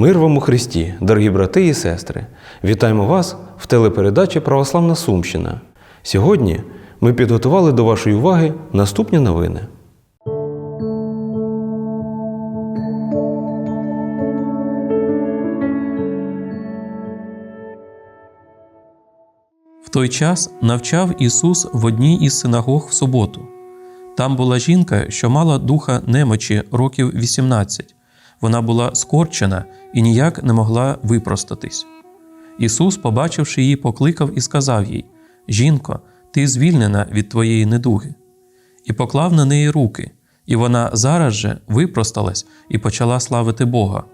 Мир вам у Христі, дорогі брати і сестри! Вітаємо вас в телепередачі Православна Сумщина. Сьогодні ми підготували до вашої уваги наступні новини. В той час навчав Ісус в одній із синагог в суботу. Там була жінка, що мала духа немочі років 18. Вона була скорчена і ніяк не могла випростатись. Ісус, побачивши її, покликав і сказав їй: Жінко, ти звільнена від твоєї недуги. І поклав на неї руки, і вона зараз же випросталась і почала славити Бога.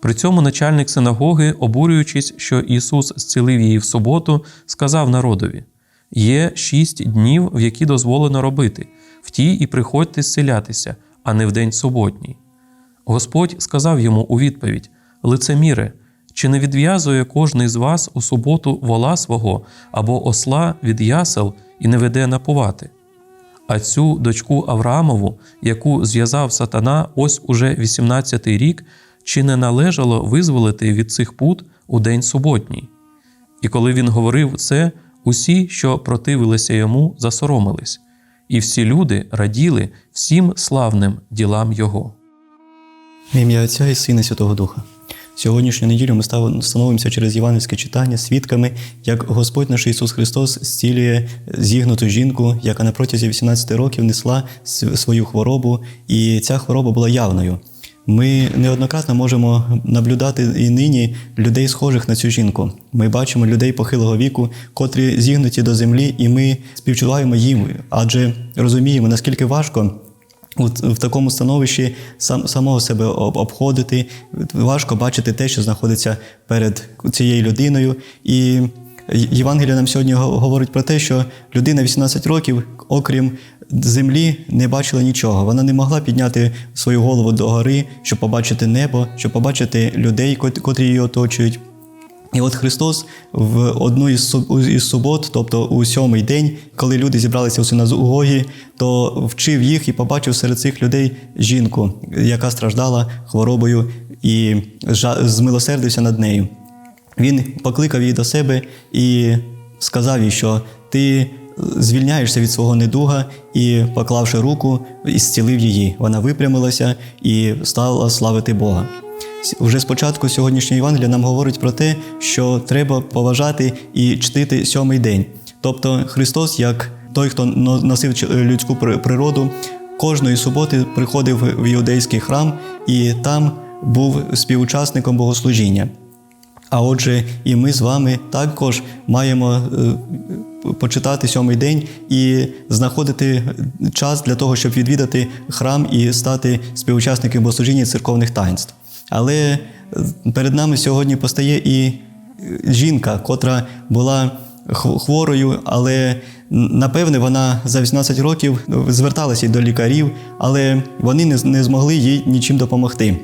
При цьому начальник синагоги, обурюючись, що Ісус зцілив її в суботу, сказав народові: Є шість днів, в які дозволено робити, в ті і приходьте зцілятися, а не в день суботній. Господь сказав йому у відповідь: Лицеміре, чи не відв'язує кожний з вас у суботу вола свого або осла від ясел і не веде напувати? А цю дочку Авраамову, яку зв'язав сатана ось уже 18-й рік, чи не належало визволити від цих пут у день суботній? І коли він говорив це, усі, що противилися йому, засоромились, і всі люди раділи всім славним ділам його. В ім'я Отця і Сина Святого Духа. Сьогоднішню неділю ми становимося через євангельське читання свідками, як Господь наш Ісус Христос зцілює зігнуту жінку, яка на протязі 18 років несла свою хворобу, і ця хвороба була явною. Ми неоднократно можемо наблюдати і нині людей, схожих на цю жінку. Ми бачимо людей похилого віку, котрі зігнуті до землі, і ми співчуваємо їм, адже розуміємо, наскільки важко в такому становищі сам, самого себе обходити. Важко бачити те, що знаходиться перед цією людиною. І Євангелія нам сьогодні говорить про те, що людина 18 років, окрім землі, не бачила нічого. Вона не могла підняти свою голову до гори, щоб побачити небо, щоб побачити людей, кот- котрі її оточують. І от Христос в одну із суб- із субот, тобто у сьомий день, коли люди зібралися у синагогі, то вчив їх і побачив серед цих людей жінку, яка страждала хворобою і змилосердився над нею. Він покликав її до себе і сказав їй, що ти звільняєшся від свого недуга, і, поклавши руку, зцілив її. Вона випрямилася і стала славити Бога. Вже спочатку сьогоднішньої Євангелія нам говорить про те, що треба поважати і чтити сьомий день. Тобто Христос, як той, хто носив людську природу, кожної суботи приходив в іудейський храм і там був співучасником богослужіння. А отже, і ми з вами також маємо е, почитати сьомий день і знаходити час для того, щоб відвідати храм і стати співучасником богослужіння церковних таїнств. Але е, перед нами сьогодні постає і е, жінка, котра була хворою, але напевне вона за 18 років зверталася до лікарів, але вони не змогли їй нічим допомогти.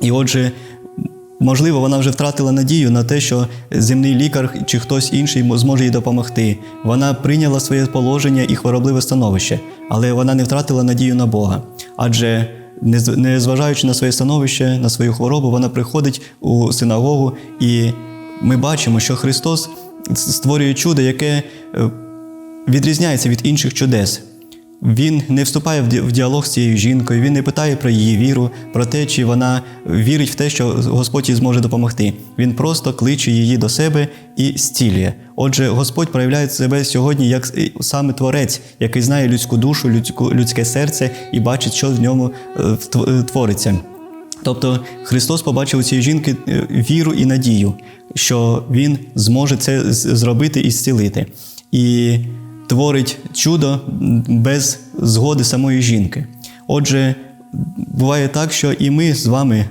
І отже, Можливо, вона вже втратила надію на те, що земний лікар чи хтось інший зможе їй допомогти. Вона прийняла своє положення і хворобливе становище, але вона не втратила надію на Бога. Адже не зважаючи на своє становище, на свою хворобу, вона приходить у синагогу, і ми бачимо, що Христос створює чудо, яке е, відрізняється від інших чудес. Він не вступає в діалог з цією жінкою, він не питає про її віру, про те, чи вона вірить в те, що Господь їй зможе допомогти. Він просто кличе її до себе і зцілює. Отже, Господь проявляє себе сьогодні як саме творець, який знає людську душу, людське серце і бачить, що в ньому е, е, твориться. Тобто Христос побачив у цієї жінки е, віру і надію, що Він зможе це зробити і зцілити. І творить чудо без згоди самої жінки. Отже, буває так, що і ми з вами,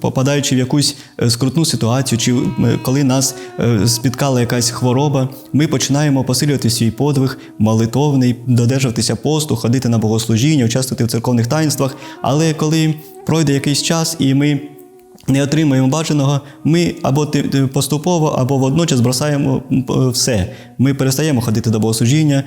попадаючи в якусь е, скрутну ситуацію, чи коли нас е, спіткала якась хвороба, ми починаємо посилювати свій подвиг, молитовний, додержуватися посту, ходити на богослужіння, участвувати в церковних таїнствах. Але коли пройде якийсь час і ми не отримуємо бажаного, ми або поступово, або водночас бросаємо все. Ми перестаємо ходити до богослужіння,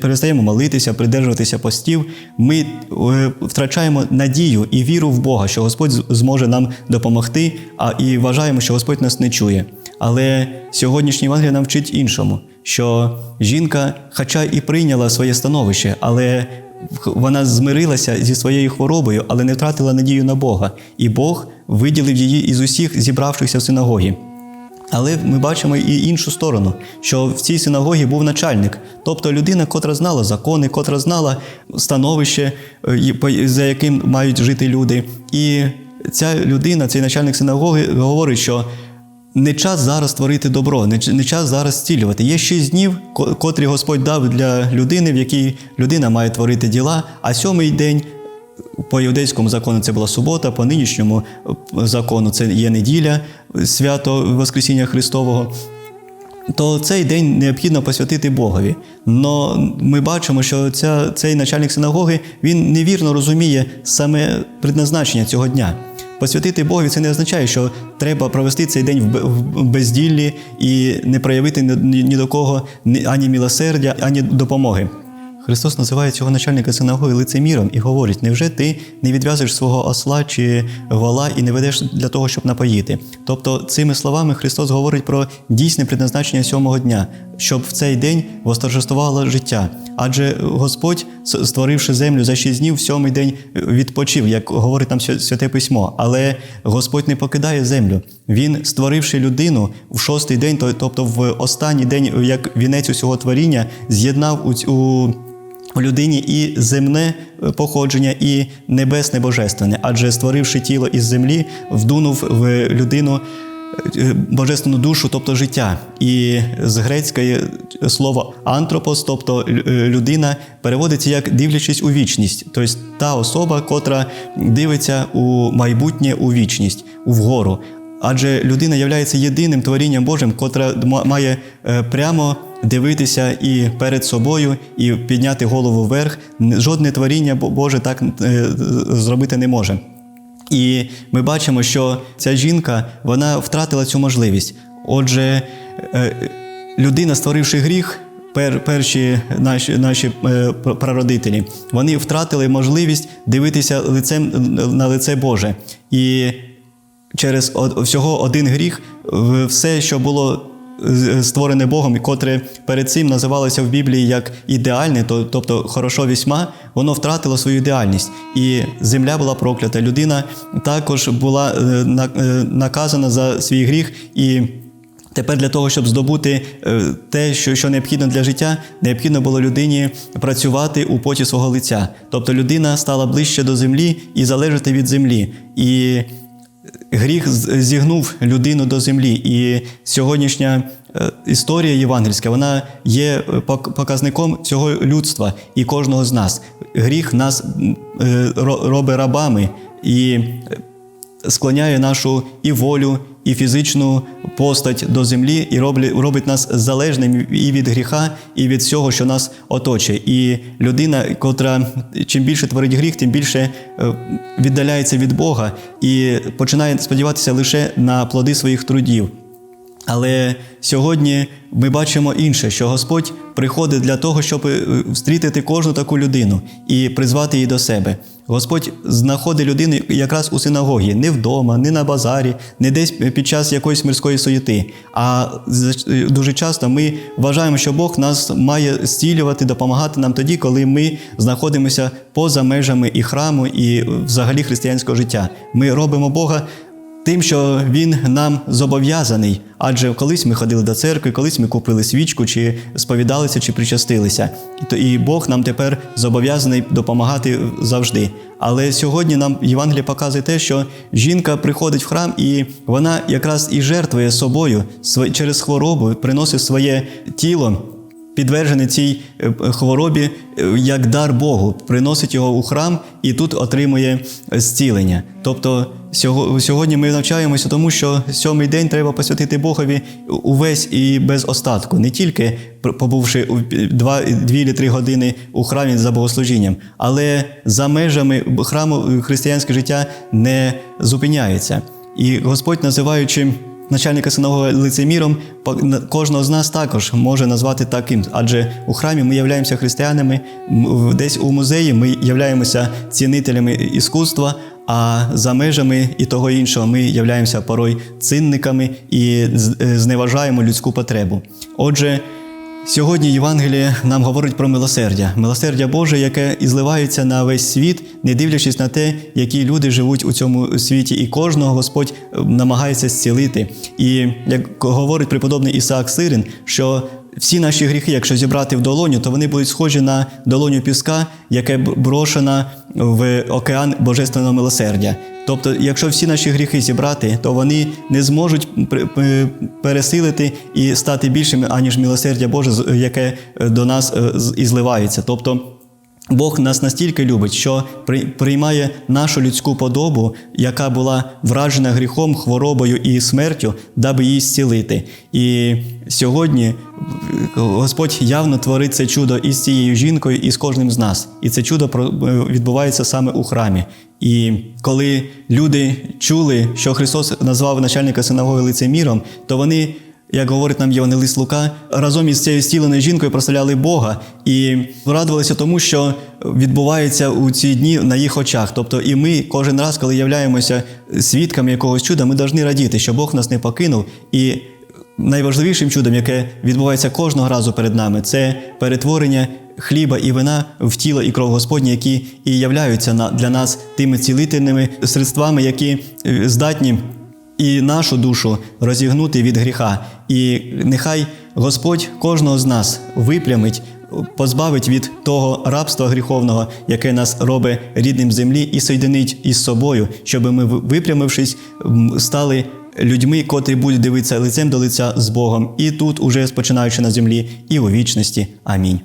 перестаємо молитися, придержуватися постів. Ми е, втрачаємо надію і віру в Бога, що Господь зможе нам допомогти, а і вважаємо, що Господь нас не чує. Але сьогоднішній Євангелія нам вчить іншому, що жінка, хоча і прийняла своє становище, але вона змирилася зі своєю хворобою, але не втратила надію на Бога. І Бог виділив її із усіх зібравшихся в синаgoгі. Але ми бачимо і іншу сторону, що в цій синагогі був начальник, тобто людина, котра знала закони, котра знала становище, е, за яким мають жити люди. І ця людина, цей начальник синагоги, говорить, що не час зараз творити добро, не, час зараз зцілювати. Є шість днів, котрі Господь дав для людини, в якій людина має творити діла, а сьомий день. По іудейському закону це була субота, по нинішньому е, закону це є неділя, свято Воскресіння Христового. То цей день необхідно посвятити Богові. Но ми бачимо, що ця, цей начальник синагоги він невірно розуміє саме предназначення цього дня. Посвятити Богові це не означає, що треба провести цей день в безділлі і не проявити ні, до кого ні- ані милосердя, ані допомоги. Христос називає цього начальника синагоги лицеміром і говорить: невже ти не відв'язуєш свого осла чи вола і не ведеш для того, щоб напоїти? Тобто, цими словами Христос говорить про дійсне предназначення сьомого дня, щоб в цей день восторжествувало життя. Адже Господь, створивши землю за шість днів, в сьомий день відпочив, як говорить нам святе письмо. Але Господь не покидає землю. Він, створивши людину в шостий день, тобто в останній день, як вінець усього творіння, з'єднав у, ць- у людині і земне е, походження, і небесне божественне, адже створивши тіло із землі, вдунув в людину е, божественну душу, тобто життя. І з грецької слово антропос, тобто е, людина, переводиться як дивлячись у вічність, тобто та особа, котра дивиться у майбутнє у вічність, вгору. Адже людина є єдиним творінням Божим, котра має е, прямо дивитися і перед собою, і підняти голову вверх. Жодне творіння Боже так е, зробити не може. І ми бачимо, що ця жінка вона втратила цю можливість. Отже, е, людина, створивши гріх, перші наші, наші прародителі, вони втратили можливість дивитися лицем на лице Боже. І через всього один гріх все, що було створене Богом, і котре перед цим називалося в Біблії як ідеальне, тобто хорошо вісьма, воно втратило свою ідеальність. І земля була проклята. Людина також була е, е, наказана за свій гріх. і Тепер для того, щоб здобути е, те, що, що необхідно для життя, необхідно було людині працювати у поті свого лиця. Тобто людина стала ближче до землі і залежати від землі. І гріх зігнув людину до землі. І сьогоднішня е, історія євангельська вона є е, показником цього людства і кожного з нас. Гріх нас е, ро- робить рабами і склоняє нашу і волю, і фізичну постать до землі, і робить нас залежним і від гріха, і від всього, що нас оточує. І людина, котра чим більше творить гріх, тим більше е, віддаляється від Бога і починає сподіватися лише на плоди своїх трудів. Але сьогодні ми бачимо інше, що Господь приходить для того, щоб е, встрітити кожну таку людину і призвати її до себе. Господь знаходить людину якраз у синагогі, не вдома, не на базарі, не десь під час якоїсь мирської суєти. А дуже часто ми вважаємо, що Бог нас має зцілювати, допомагати нам тоді, коли ми знаходимося поза межами і храму, і взагалі християнського життя. Ми робимо Бога Тим, що він нам зобов'язаний, адже колись ми ходили до церкви, колись ми купили свічку, чи сповідалися, чи причастилися. І Бог нам тепер зобов'язаний допомагати завжди. Але сьогодні нам Євангеліє показує те, що жінка приходить в храм, і вона якраз і жертвує собою через хворобу, приносить своє тіло підтверджений цій е, хворобі е, як дар Богу, приносить його у храм і тут отримує е, зцілення. Тобто сьогодні ми навчаємося тому, що сьомий день треба посвятити Богові увесь і без остатку, не тільки побувши у два, дві чи три години у храмі за богослужінням, але за межами храму християнське життя не зупиняється. І Господь, називаючи начальника синагоги лицеміром, кожного з нас також може назвати таким. Адже у храмі ми являємося християнами, десь у музеї ми являємося цінителями іскусства, а за межами і того іншого ми являємося порой цинниками і е, зневажаємо людську потребу. Отже, Сьогодні Євангеліє нам говорить про милосердя, милосердя Боже, яке і зливається на весь світ, не дивлячись на те, які люди живуть у цьому світі, і кожного Господь е, намагається зцілити. І як говорить преподобний Ісаак Сирин, що всі наші гріхи, якщо зібрати в долоню, то вони будуть схожі на долоню піска, яке брошена в океан божественного милосердя. Тобто, якщо всі наші гріхи зібрати, то вони не зможуть пересилити і стати більшими, аніж милосердя Боже, яке е, до нас е, і зливається. Тобто Бог нас настільки любить, що при- приймає нашу людську подобу, яка була вражена гріхом, хворобою і смертю, даби її зцілити. І сьогодні е, Господь явно творить це чудо і з цією жінкою, і з кожним з нас. І це чудо е, відбувається саме у храмі. І коли люди чули, що Христос назвав начальника синагоги лицеміром, то вони як говорить нам Євангелист Лука, разом із цією стіленою жінкою прославляли Бога і радувалися тому, що відбувається у ці дні на їх очах. Тобто, і ми кожен раз, коли являємося свідками якогось чуда, ми повинні радіти, що Бог нас не покинув. І найважливішим чудом, яке відбувається кожного разу перед нами, це перетворення хліба і вина в тіло і кров Господні, які і являються для нас тими цілительними средствами, які е, здатні і нашу душу розігнути від гріха. І нехай Господь кожного з нас виплямить, позбавить від того рабства гріховного, яке нас робить рідним землі, і соєдинить із собою, щоб ми, випрямившись, стали людьми, котрі будуть дивитися лицем до лиця з Богом, і тут, уже спочинаючи на землі, і у вічності. Амінь.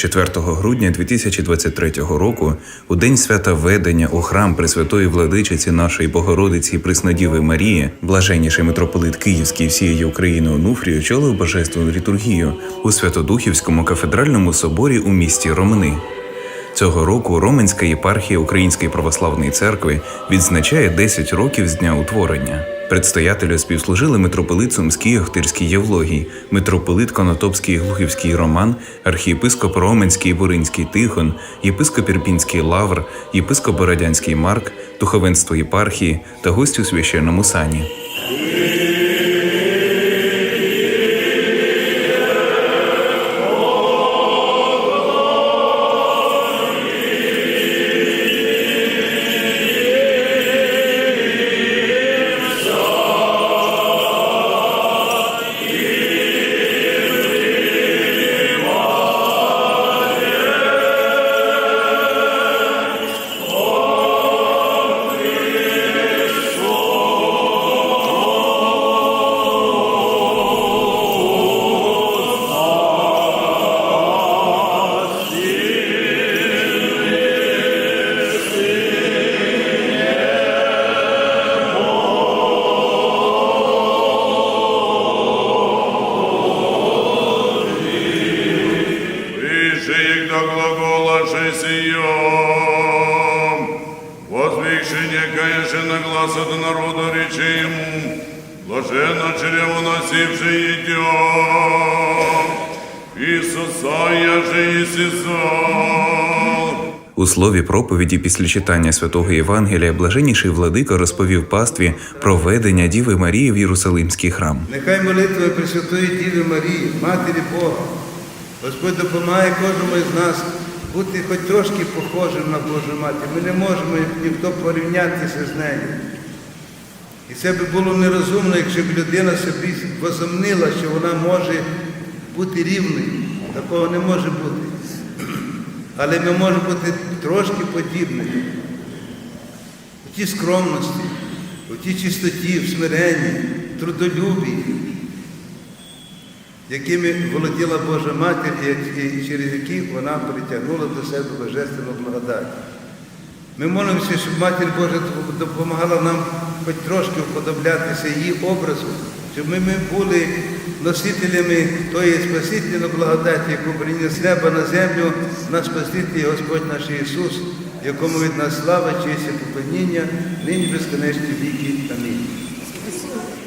4 грудня 2023 року, у день свята ведення у храм Пресвятої владичиці нашої Богородиці Преснодіви Марії, блаженніший митрополит Київський всієї України Онуфрій очолив божественну літургію у Святодухівському кафедральному соборі у місті Ромни. Цього року Роменська єпархія Української православної церкви відзначає 10 років з дня утворення. Предстоятелю співслужили митрополит Сумський Охтирський Євлогій, митрополит Конотопський Глухівський Роман, архієпископ Роменський Буринський Тихон, єпископ Ірпінський Лавр, єпископ Бородянський Марк, духовенство єпархії та гості у священному сані. Конечно, на глаз от народа речи ему. Блаженно чрево носивший идем. Иисуса я же Иисусал. У слові проповіді після читання святого Євангелія блаженніший владика розповів пастві про ведення Діви Марії в Єрусалимський храм. Нехай молитва Пресвятої Діви Марії, Матері Бога, Господь допомагає кожному із нас бути хоч трошки похожим на Божу Матір. Ми не можемо ніхто порівнятися з нею. І це би було нерозумно, якщо б людина собі возомнила, що вона може бути рівною. Такого не може бути. Але ми можемо бути трошки подібними. У тій скромності, у тій чистоті, в смиренні, трудолюбі, якими володіла Божа Матір і через які вона притягнула до себе божественну благодать. Ми молимося, щоб Матір Божа допомагала нам хоч трошки вподоблятися її образу, щоб ми, були носителями тої спасительної благодаті, яку приніс неба на землю наш Спаситель Господь наш Ісус, якому від нас слава, честь і поклоніння, нині безконечні віки. Амінь.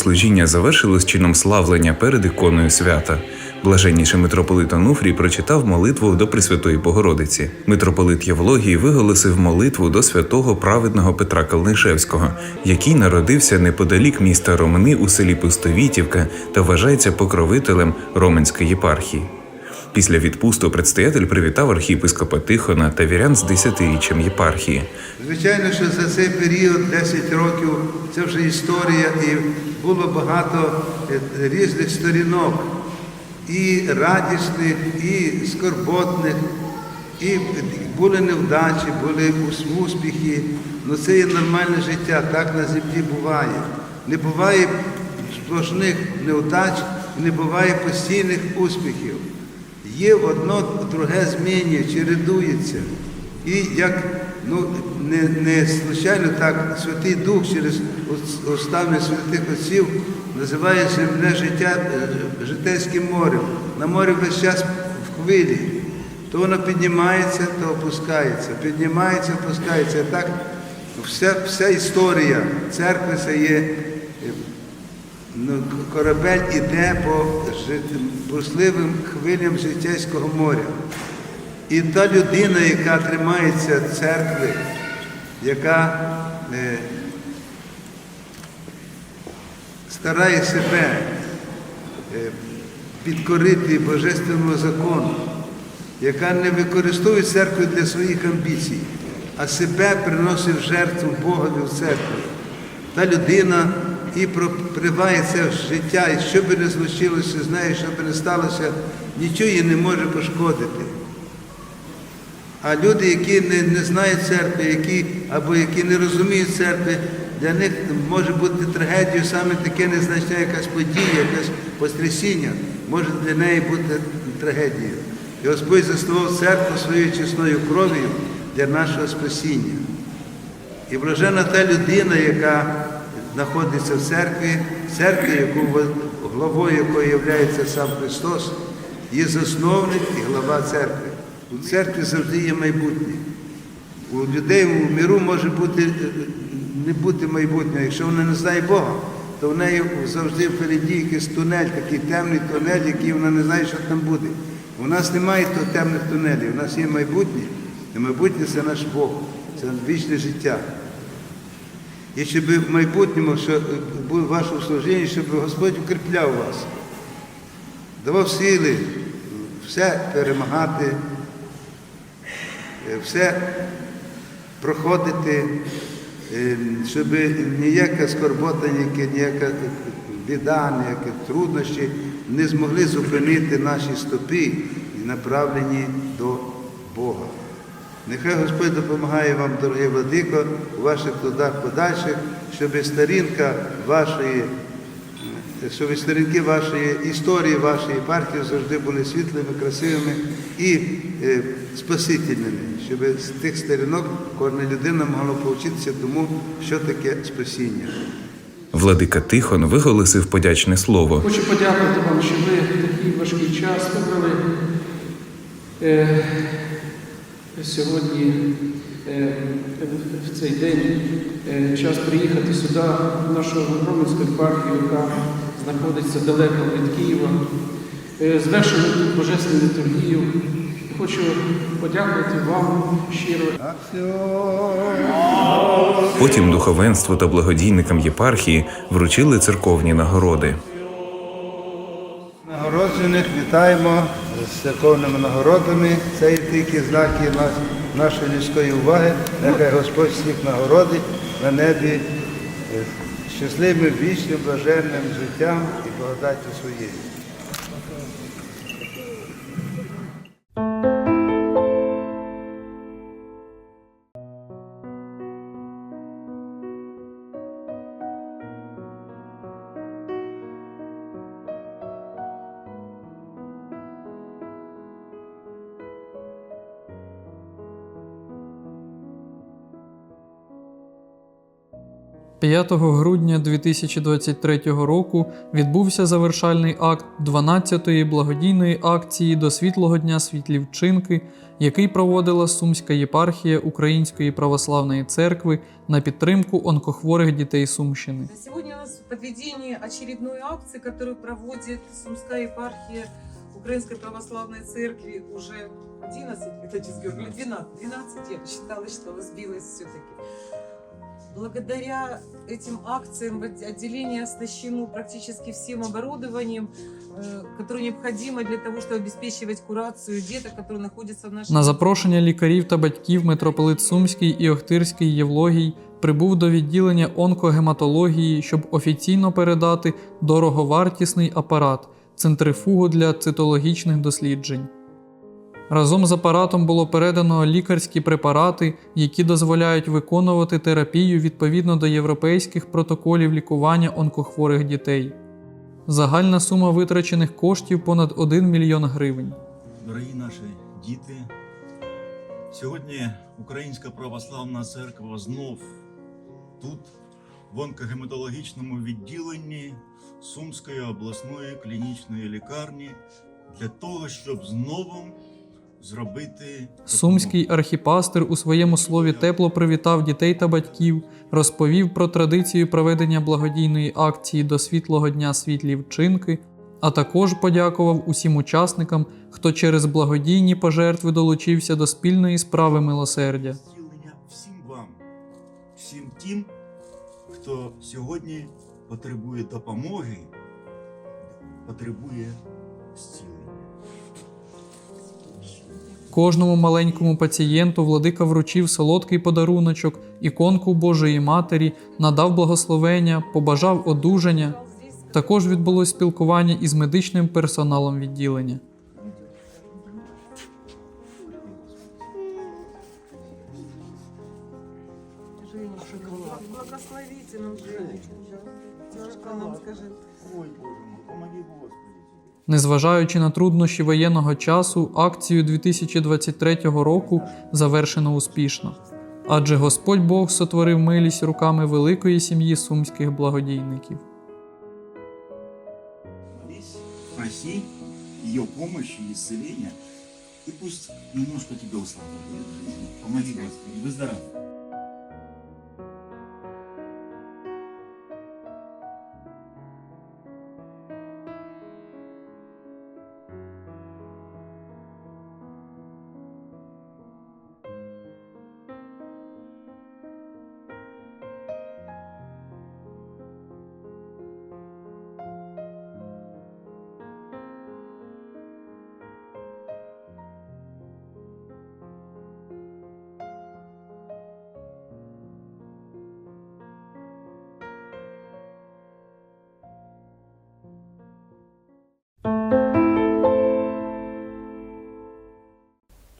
Богослужіння завершилось чином славлення перед іконою свята. Блаженніший митрополит Онуфрій прочитав молитву до Пресвятої Богородиці. Митрополит Євлогій виголосив молитву до святого праведного Петра Калнишевського, який народився неподалік міста Ромни у селі Пустовітівка та вважається покровителем Роменської єпархії. Після відпусту предстоятель привітав архієпископа Тихона та вірян з десятиріччям єпархії. Звичайно, що за цей період 10 років це вже історія, і було багато е, різних сторінок, і радісних, і скорботних, і були невдачі, були успіхи. Ну це є нормальне життя, так на землі буває. Не буває сплошних невдач, не буває постійних успіхів. Є одно друге змінює, чередується. І як ну, не, не случайно так Святий Дух через устами святих отців називає земне життя е, житейським морем. На морі весь час в хвилі. То воно піднімається, то опускається, піднімається, опускається. Так вся, вся історія церкви це є е, ну, корабель іде по жит- бурхливим хвилям життєйського моря. І та людина, яка тримається церкви, яка е, старає себе е, підкорити божественному закону, яка не використовує церкву для своїх амбіцій, а себе приносить в жертву Богові в церкві. Та людина і проприває це в життя, і що би не случилося з нею, що би не сталося, нічого їй не може пошкодити. А люди, які не, не знають церкви, які, або які не розуміють церкви, для них може бути трагедією саме таке незначне якась подія, якесь потрясіння, може для неї бути трагедією. І Господь заснував церкву своєю чесною кров'ю для нашого спасіння. І блажена та людина, яка знаходиться в церкві, церкві, яку главою якої є сам Христос, є засновник і глава церкви. У церкві завжди є майбутнє. У людей у міру може бути, е, не бути майбутнього. Якщо вона не знає Бога, то в неї завжди впереді якийсь тунель, такий темний тунель, який вона не знає, що там буде. У нас немає темних тунелів, у нас є майбутнє, і майбутнє це наш Бог, це вічне життя. І щоб в майбутньому, що був вашому служінні, щоб Господь укріпляв вас, давав сили все перемагати, е, все проходити, е, щоб ніяка скорбота, ніяка, біда, ніякі труднощі не змогли зупинити наші стопи і направлені до Бога. Нехай Господь допомагає вам, дорогий владико, у ваших трудах подальших, щоб сторінка вашої, щоб сторінки вашої історії, вашої партії завжди були світлими, красивими і е, спасительними, щоб з тих сторінок кожна людина могла повчитися тому, що таке спасіння. Владика Тихон виголосив подячне слово. Хочу подякувати вам, що ви в такий важкий час вибрали е, сьогодні, е, в цей день, е, час приїхати сюди, в нашу Громадську епархію, яка знаходиться далеко від Києва, е, звершили тут божественну літургію. Хочу подякувати вам щиро. Потім духовенству та благодійникам єпархії вручили церковні нагороди. Нагороджених вітаємо з церковними нагородами. Це є тільки знаки нашої людської уваги. Нехай Господь всіх нагородить на небі щасливим, вічним, блаженним життям і благодаті своєю. – 5 грудня 2023 року відбувся завершальний акт 12-ї благодійної акції до Світлого Дня Світлі вчинки, який проводила Сумська єпархія Української православної церкви на підтримку онкохворих дітей Сумщини. Сегодня у нас подведение очередной акции, которую проводит Сумская епархия Украинской Православной Церкви уже 11, это честно говорю, 12, 12 лет. Считала, что сбилась все-таки Благодаря этим акциям отделение оснащено практически всем оборудованием, э, которое необходимо для того, чтобы обеспечивать курацию деток, которые находятся в нашей На запрошення лікарів та батьків митрополит Сумський і Охтирський Євлогій прибув до відділення онкогематології, щоб офіційно передати дороговартісний апарат центрифугу для цитологічних досліджень. Разом з апаратом було передано лікарські препарати, які дозволяють виконувати терапію відповідно до європейських протоколів лікування онкохворих дітей. Загальна сума витрачених коштів понад 1 мільйон гривень. Дорогі наші діти, сьогодні Українська православна церква знов тут, в онкогематологічному відділенні Сумської обласної клінічної лікарні, для того, щоб знову зробити Сумський архіпастир у своєму слові тепло привітав дітей та батьків, розповів про традицію проведення благодійної акції до світлого дня світлі вчинки, а також подякував усім учасникам, хто через благодійні пожертви долучився до спільної справи милосердя. всім вам, всім тим, хто сьогодні потребує допомоги, потребує зцілення. Кожному маленькому пацієнту владика вручив солодкий подаруночок, іконку Божої Матері, надав благословення, побажав одужання. Також відбулось спілкування із медичним персоналом відділення. Благословите нам. Нам скажи. Ой, Боже мой, помоги Господи. Незважаючи на труднощі воєнного часу, акцію 2023 року завершено успішно. Адже Господь Бог сотворив милість руками великої сім'ї сумських благодійників. Молись, проси ее помощи и исцеления, и пусть немножко тебя условит. Помоги, Господи, выздоравливай.